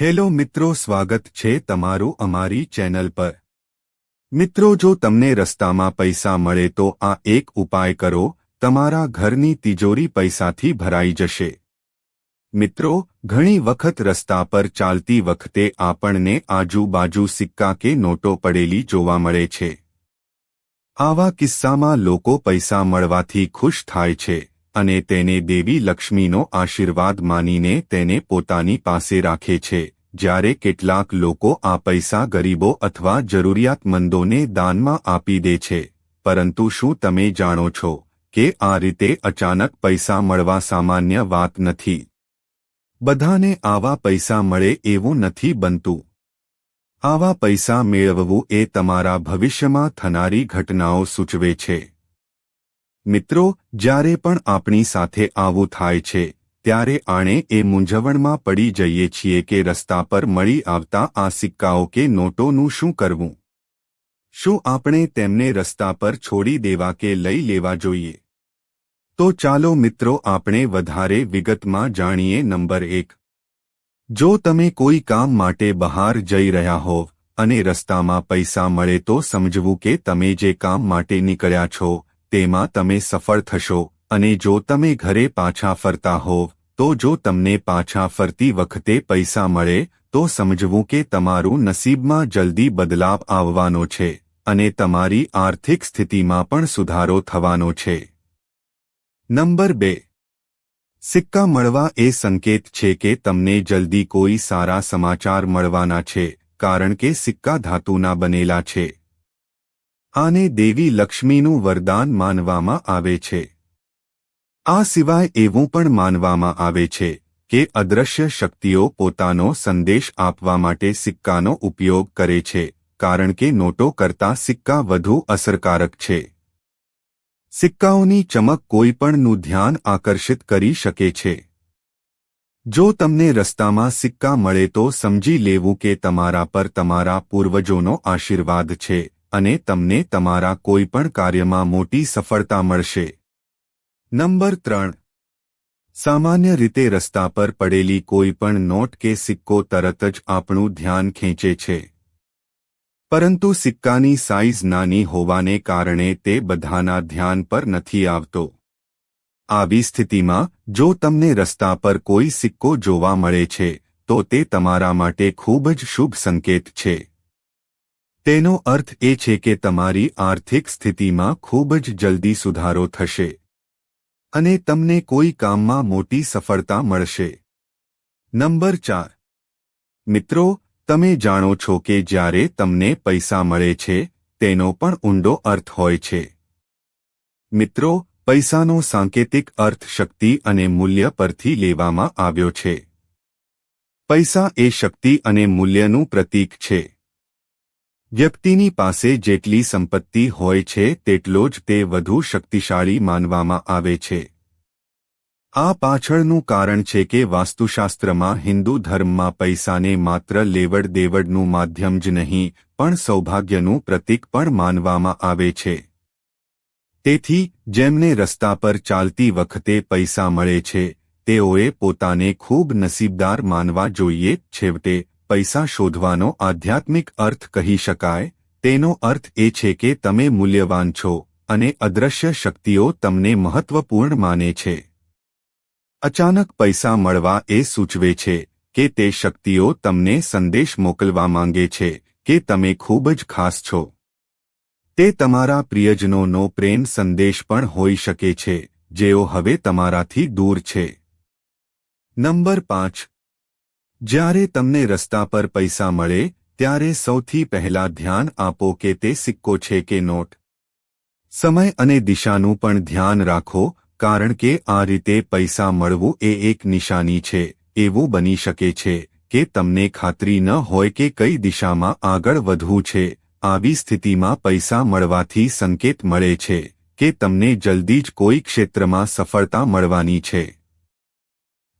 Hello મિત્રો, સ્વાગત છે તમારું અમારી ચેનલ પર. મિત્રો, જો તમને રસ્તામાં પૈસા મળે તો આ એક ઉપાય કરો, તમારા ઘરની તિજોરી પૈસાથી ભરાઈ જશે. મિત્રો, ઘણી વખત રસ્તા પર ચાલતી વખતે આપણને આજુબાજુ સિક્કા કે નોટો પડેલી જોવા મળે છે. આવા કિસ્સામાં લોકો પૈસા મળવાથી ખુશ થાય છે. અને તેને દેવી લક્ષ્મીનો આશીર્વાદ માનીને તેને પોતાની પાસે રાખે છે. જ્યારે કેટલાક લોકો આ પૈસા ગરીબો અથવા જરૂરિયાતમંદોને દાનમાં આપી દે છે. પરંતુ શું તમે જાણો છો કે આ રીતે અચાનક પૈસા મળવા સામાન્ય વાત નથી? બધાને આવા પૈસા મળે એવું નથી બનતું. આવા પૈસા મેળવવું એ તમારા ભવિષ્યમાં થનારી ઘટનાઓ સૂચવે છે. મિત્રો, જ્યારે પણ આપણી સાથે આવું થાય છે, ત્યારે આણે એ મૂંઝવણમાં પડી જઈએ છીએ કે રસ્તા પર મળી આવતા આ સિક્કાઓ કે નોટોનું શું કરવું? શું આપણે તેમને રસ્તા પર છોડી દેવા કે લઈ લેવા જોઈએ? તો ચાલો મિત્રો, આપણે વધારે વિગતમાં જાણીએ નંબર એક. જો તમે કોઈ કામ માટે બહાર જઈ રહ્યા હોવ અને રસ્તામાં પૈસા મળે તો સમજવું કે તમે જે કામ માટે નીકળ્યા છો તેમાં તમે સફળ થશો અને જો તમે ઘરે પાછા ફરતા હોવ, તો જો તમને પાછા ફરતી વખતે પૈસા મળે, તો સમજવું કે તમારું નસીબમાં જલ્દી બદલાવ આવવાનો છે અને તમારી આર્થિક સ્થિતિમાં પણ સુધારો થવાનો છે. નંબર બે. સિક્કા મળવા એ સંકેત છે કે તમને જલ્દી કોઈ સારા સમાચાર મળવાના છે, કારણ કે સિક્કા ધાતુના બનેલા છે. આને દેવી લક્ષ્મીનું વરદાન માનવામાં આવે છે. આ સિવાય એવું પણ માનવામાં આવે છે કે અદ્રશ્ય શક્તિઓ પોતાનો સંદેશ આપવા માટે સિક્કાનો ઉપયોગ કરે છે, કારણ કે નોટો કરતા સિક્કા વધુ અસરકારક છે. સિક્કાઓની ચમક કોઈપણનું ધ્યાન આકર્ષિત કરી શકે છે. જો તમને રસ્તામાં સિક્કા મળે તો સમજી લેવું કે તમારા પર તમારા પૂર્વજોનો આશીર્વાદ છે. અને તમને તમારા કોઈપણ કાર્યમાં મોટી સફળતા મળશે. નંબર ત્રણ. સામાન્ય રીતે રસ્તા પર પડેલી કોઈપણ નોટ કે સિક્કો તરત જ આપણું ધ્યાન ખેંચે છે. પરંતુ સિક્કાની સાઇઝ નાની હોવાને કારણે તે બધાના ધ્યાન પર નથી આવતો. આવી સ્થિતિમાં, જો તમને રસ્તા પર કોઈ સિક્કો જોવા મળે છે, તો તે તમારા માટે ખૂબ જ શુભ સંકેત છે. તેનો અર્થ એ છે કે તમારી આર્થિક સ્થિતિમાં ખૂબ જ જલ્દી સુધારો થશે અને તમને કોઈ કામમાં મોટી સફળતા મળશે. નંબર ચાર. મિત્રો, તમે જાણો છો કે જ્યારે તમને પૈસા મળે છે, તેનો પણ ઊંડો અર્થ હોય છે. મિત્રો, પૈસાનો સાંકેતિક અર્થ શક્તિ અને મૂલ્ય પરથી લેવામાં આવ્યો છે. પૈસા એ શક્તિ અને મૂલ્યનું પ્રતીક છે. વ્યક્તિની પાસે જેટલી સંપત્તિ હોય છે તેટલો જ તે વધુ શક્તિશાળી માનવામાં આવે છે. આ પાછળનું કારણ છે કે વાસ્તુશાસ્ત્રમાં હિન્દુ ધર્મમાં પૈસાને માત્ર લેવડ દેવડનું માધ્યમ જ નહીં, પણ સૌભાગ્યનું પ્રતીક પણ માનવામાં આવે છે. તેથી, જેમને રસ્તા પર ચાલતી વખતે પૈસા મળે છે, તેઓએ પોતાને ખૂબ નસીબદાર માનવા જોઈએ, છેવટે પૈસા શોધવાનો આધ્યાત્મિક અર્થ કહી શકાય, તેનો અર્થ એ છે કે તમે મૂલ્યવાન છો અને અદ્રશ્ય શક્તિઓ તમને મહત્વપૂર્ણ માને છે. અચાનક પૈસા મળવા એ સૂચવે છે કે તે શક્તિઓ તમને સંદેશ મોકલવા માંગે છે કે તમે ખૂબ જ ખાસ છો. તે તમારા પ્રિયજનોનો પ્રેમ સંદેશ પણ હોઈ શકે છે, જેઓ હવે તમારાથી દૂર છે. નંબર પાંચ જ્યારે તમને રસ્તા પર પૈસા મળે, ત્યારે સૌથી પહેલા ધ્યાન આપો કે તે સિક્કો છે કે નોટ. સમય અને દિશાનું પણ ધ્યાન રાખો, કારણ કે આ રીતે પૈસા મળવું એ એક નિશાની છે, એવું બની શકે છે, કે તમને ખાતરી ન હોય કે કઈ દિશામાં આગળ વધવું છે, આવી સ્થિતિમાં પૈસા મળવાથી સંકેત મળે છે, કે તમને જલ્દી જ કોઈ ક્ષેત્રમાં સફળતા મળવાની છે.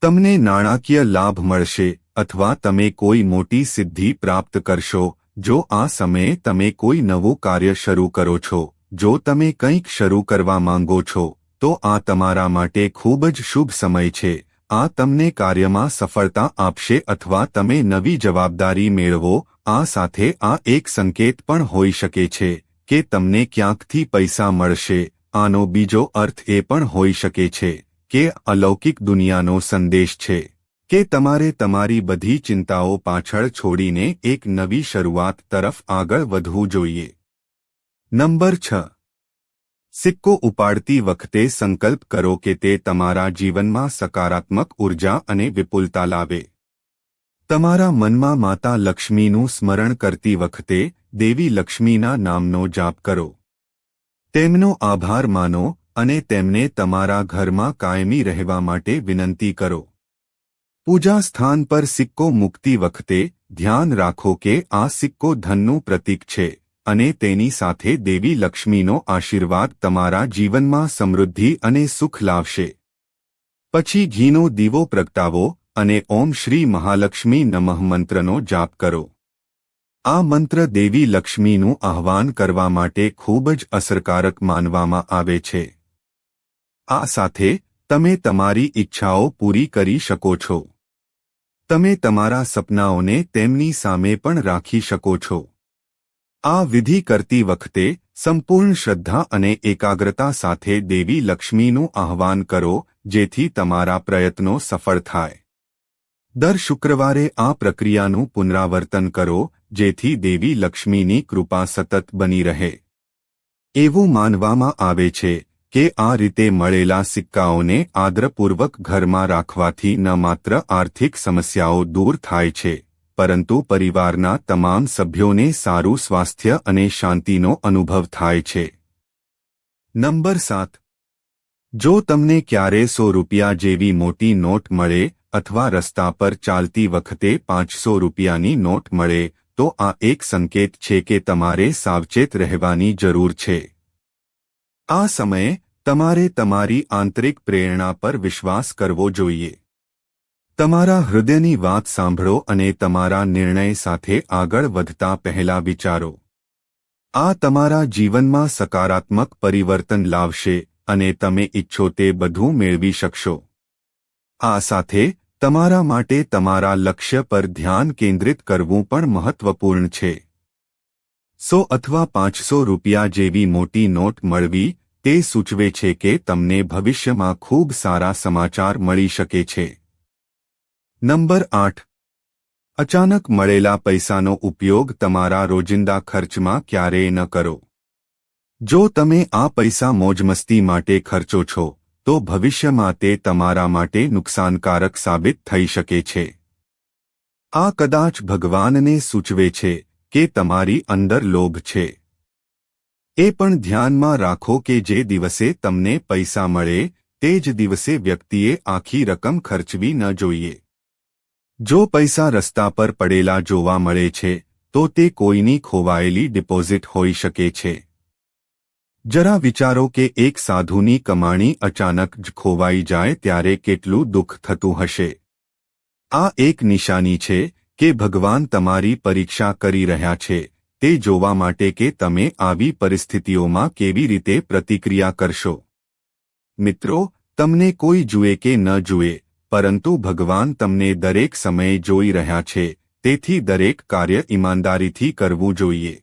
તમને નાણાકીય લાભ મળશે અથવા તમે કોઈ મોટી સિદ્ધિ પ્રાપ્ત કરશો, જો આ સમયે તમે કોઈ નવું કાર્ય શરૂ કરો છો, જો તમે કંઈક શરૂ કરવા માંગો છો, તો આ તમારા માટે ખૂબ જ શુભ સમય છે. આ તમને કાર્યમાં સફળતા આપશે અથવા તમે નવી જવાબદારી મેળવો, આ સાથે આ એક સંકેત પણ હોઈ શકે છે, કે તમને ક્યાંકથી પૈસા મળશે, આનો બીજો અર્થ એ પણ હોઈ શકે છે, કે અલૌકિક દુનિયાનો સંદેશ છે. કે તમારે તમારી બધી ચિંતાઓ પાછળ છોડીને એક નવી શરૂઆત તરફ આગળ વધવું જોઈએ. નંબર છ. સિક્કો ઉપાડતી વખતે સંકલ્પ કરો કે તે તમારા જીવનમાં સકારાત્મક ઊર્જા અને વિપુલતા લાવે. તમારા મનમાં માતા લક્ષ્મીનું સ્મરણ કરતી વખતે દેવી લક્ષ્મીના નામનો જાપ કરો. તેમનો આભાર માનો અને તેમને તમારા ઘરમાં કાયમી રહેવા માટે વિનંતી કરો. પૂજા સ્થાન પર સિક્કો મૂકતી વખતે ધ્યાન રાખો કે આ સિક્કો ધનનું પ્રતીક છે અને તેની સાથે દેવી લક્ષ્મીનો આશીર્વાદ તમારા જીવનમાં સમૃદ્ધિ અને સુખ લાવશે. પછી ઘીનો દીવો પ્રગટાવો અને ઓમ શ્રી મહાલક્ષ્મી નમઃ મંત્રનો જાપ કરો. આ મંત્ર દેવી લક્ષ્મીનું આહ્વાન કરવા માટે ખૂબ જ અસરકારક માનવામાં આવે છે. આ સાથે તમે તમારી ઈચ્છાઓ પૂરી કરી શકો છો. તમે તમારા સપનાઓને તેમની સામે પણ રાખી શકો છો. આ વિધિ કરતી વખતે સંપૂર્ણ શ્રદ્ધા અને એકાગ્રતા સાથે દેવી લક્ષ્મીનું આહ્વાન કરો, જેથી તમારા પ્રયત્નો સફળ થાય. દર શુક્રવારે આ પ્રક્રિયાનું પુનરાવર્તન કરો, જેથી દેવી લક્ષ્મીની કૃપા સતત બની રહે. એવું માનવામાં આવે છે કે આ રીતે મળેલા સિક્કાઓને આદરપૂર્વક ઘરમાં રાખવાથી ન માત્ર આર્થિક સમસ્યાઓ દૂર થાય છે, પરંતુ પરિવારના તમામ સભ્યોને સારું સ્વાસ્થ્ય અને શાંતિનો અનુભવ થાય છે. નંબર સાત. જો તમને ક્યારે સો રૂપિયા જેવી મોટી નોટ મળે અથવા રસ્તા પર ચાલતી વખતે પાંચસો રૂપિયાની નોટ મળે, તો આ એક સંકેત છે કે તમારે સાવચેત રહેવાની જરૂર છે. આ સમયે તમારે તમારી આંતરિક પ્રેરણા પર વિશ્વાસ કરવો જોઈએ. તમારા હૃદયની વાત સાંભળો અને તમારા નિર્ણય સાથે આગળ વધતા પહેલા વિચારો. આ તમારા જીવનમાં સકારાત્મક પરિવર્તન લાવશે અને તમે ઇચ્છો તે બધું મેળવી શકશો. આ સાથે તમારા માટે તમારા લક્ષ્ય પર ધ્યાન કેન્દ્રિત કરવું પણ મહત્વપૂર્ણ છે. સો અથવા પાંચસો રૂપિયા જેવી મોટી નોટ મળવી, તે સૂચવે છે કે તમને ભવિષ્યમાં ખૂબ સારા સમાચાર મળી શકે છે. નંબર આઠ. અચાનક મળેલા પૈસાનો ઉપયોગ તમારા રોજિંદા ખર્ચમાં ક્યારેય ન કરો. જો તમે આ પૈસા મોજમસ્તી માટે ખર્ચો છો, તો ભવિષ્યમાં તે તમારા માટે નુકસાનકારક સાબિત થઈ શકે છે. આ કદાચ ભગવાનને સૂચવે છે કે તમારી અંદર લોભ છે. એ પણ ધ્યાનમાં રાખો કે જે દિવસે તમને પૈસા મળે, તે જ દિવસે વ્યક્તિએ આખી રકમ ખર્ચવી ન જોઈએ. જો પૈસા રસ્તા પર પડેલા જોવા મળે છે, તો તે કોઈની ખોવાયેલી ડિપોઝિટ હોઈ શકે છે. જરા વિચારો કે એક સાધુની કમાણી અચાનક જ ખોવાઈ જાય ત્યારે કેટલું દુઃખ થતું હશે. આ એક નિશાની છે કે ભગવાન તમારી પરીક્ષા કરી રહ્યા છે, તે જોવા માટે કે તમે આવી પરિસ્થિતિઓમાં કેવી રીતે પ્રતિક્રિયા કરશો. મિત્રો, તમને કોઈ જુએ કે ન જુએ, પરંતુ ભગવાન તમને દરેક સમયે જોઈ રહ્યા છે, તેથી દરેક કાર્ય ઈમાનદારીથી કરવું જોઈએ.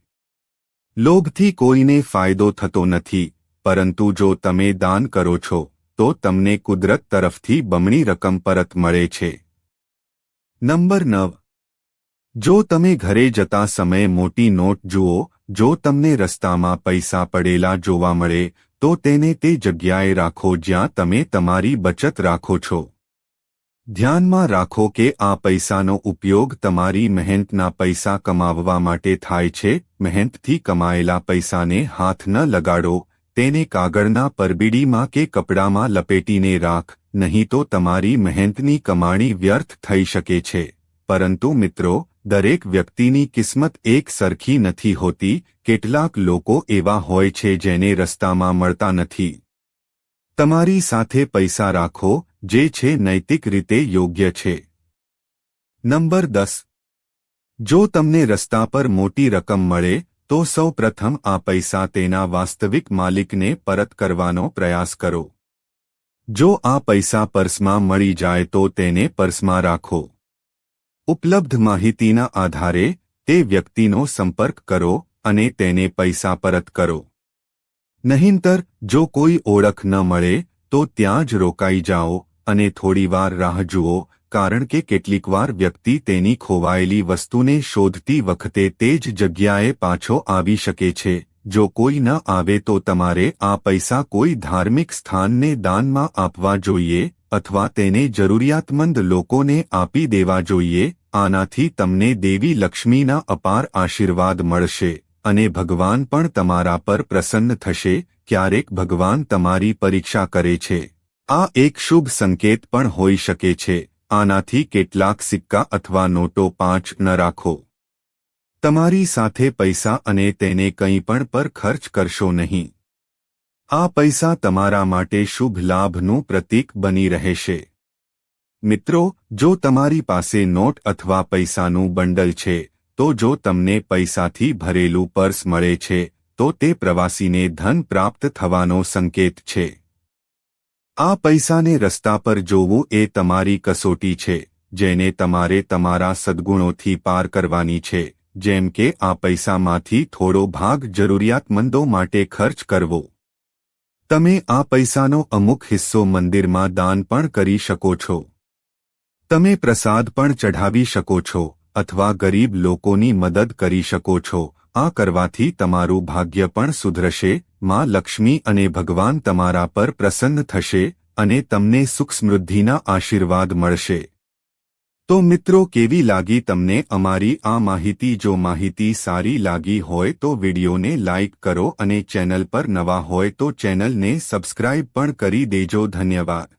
લોભથી કોઈને ફાયદો થતો નથી, પરંતુ જો તમે દાન કરો છો, તો તમને કુદરત તરફથી બમણી રકમ પરત મળે છે. નંબર નવ. જો તમે ઘરે જતા સમયે મોટી નોટ જુઓ, જો તમને રસ્તામાં પૈસા પડેલા જોવા મળે, તો તેને તે જગ્યાએ રાખો જ્યાં તમે તમારી બચત રાખો છો. ધ્યાનમાં રાખો કે આ પૈસાનો ઉપયોગ તમારી મહેનતના પૈસા કમાવવા માટે થાય છે. મહેનતથી કમાયેલા પૈસાને હાથ ન લગાડો, તેને કાગળના પરબીડીમાં કે કપડામાં લપેટીને રાખ, નહીં તો તમારી મહેનતની કમાણી વ્યર્થ થઈ શકે છે. પરંતુ મિત્રો દરેક વ્યક્તિની કિસ્મત એક સરખી નથી હોતી, કેટલાક લોકો એવા હોય છે જેને રસ્તામાં મળતા નથી. તમારી સાથે પૈસા રાખો, જે છે નૈતિક રીતે યોગ્ય છે. નંબર દસ. જો તમને રસ્તા પર મોટી રકમ મળે, તો સૌ પ્રથમ આ પૈસા તેના વાસ્તવિક માલિકને પરત કરવાનો પ્રયાસ કરો. જો આ પૈસા પર્સમાં મળી જાય તો તેને પર્સમાં રાખો. ઉપલબ્ધ માહિતીના આધારે તે વ્યક્તિનો સંપર્ક કરો અને તેને પૈસા પરત કરો. નહીંતર, જો કોઈ ઓળખ ન મળે, તો ત્યાં જ રોકાઈ જાઓ અને થોડીવાર રાહ જુઓ, કારણ કે કેટલીકવાર વ્યક્તિ તેની ખોવાયેલી વસ્તુને શોધતી વખતે તે જ જગ્યાએ પાછો આવી શકે છે. જો કોઈ ન આવે તો તમારે આ પૈસા કોઈ ધાર્મિક સ્થાનને દાનમાં આપવા જોઈએ અથવા તેને જરૂરિયાતમંદ લોકોને આપી દેવા જોઈએ, આનાથી તમને દેવી લક્ષ્મીના અપાર આશીર્વાદ મળશે અને ભગવાન પણ તમારા પર પ્રસન્ન થશે, ક્યારેક ભગવાન તમારી પરીક્ષા કરે છે. આ એક શુભ સંકેત પણ હોઈ શકે છે, આનાથી કેટલાક સિક્કા અથવા નોટો પાંચ ન રાખો. તમારી સાથે પૈસા અને તેને કંઈ પણ પર ખર્ચ કરશો નહીં. આ પૈસા તમારા માટે શુભ લાભનું પ્રતીક બની રહેશે. મિત્રો, જો તમારી પાસે નોટ અથવા પૈસાનું બંડલ છે, તો જો તમને પૈસાથી ભરેલું પર્સ મળે છે, તો તે પ્રવાસીને ધન પ્રાપ્ત થવાનો સંકેત છે. આ પૈસાને રસ્તા પર જોવું એ તમારી કસોટી છે, જેને તમારે તમારા સદ્ગુણોથી પાર કરવાની છે, જેમ કે આ પૈસામાંથી થોડો ભાગ જરૂરિયાતમંદો માટે ખર્ચ કરવો. તમે આ પૈસાનો અમુક હિસ્સો મંદિરમાં દાન પણ કરી શકો છો. તમે પ્રસાદ પણ ચઢાવી શકો છો અથવા ગરીબ લોકોની મદદ કરી શકો છો. આ કરવાથી તમારું ભાગ્ય પણ સુધરશે, માં લક્ષ્મી અને ભગવાન તમારા પર પ્રસન્ન થશે અને તમને સુખ સમૃદ્ધિના આશીર્વાદ મળશે. તો મિત્રો કેવી લાગી તમને અમારી આ માહિતી? જો માહિતી સારી લાગી હોય તો વિડીયોને લાઇક કરો અને ચેનલ પર નવા હોય તો ચેનલને સબસ્ક્રાઇબ પણ કરી દેજો. ધન્યવાદ.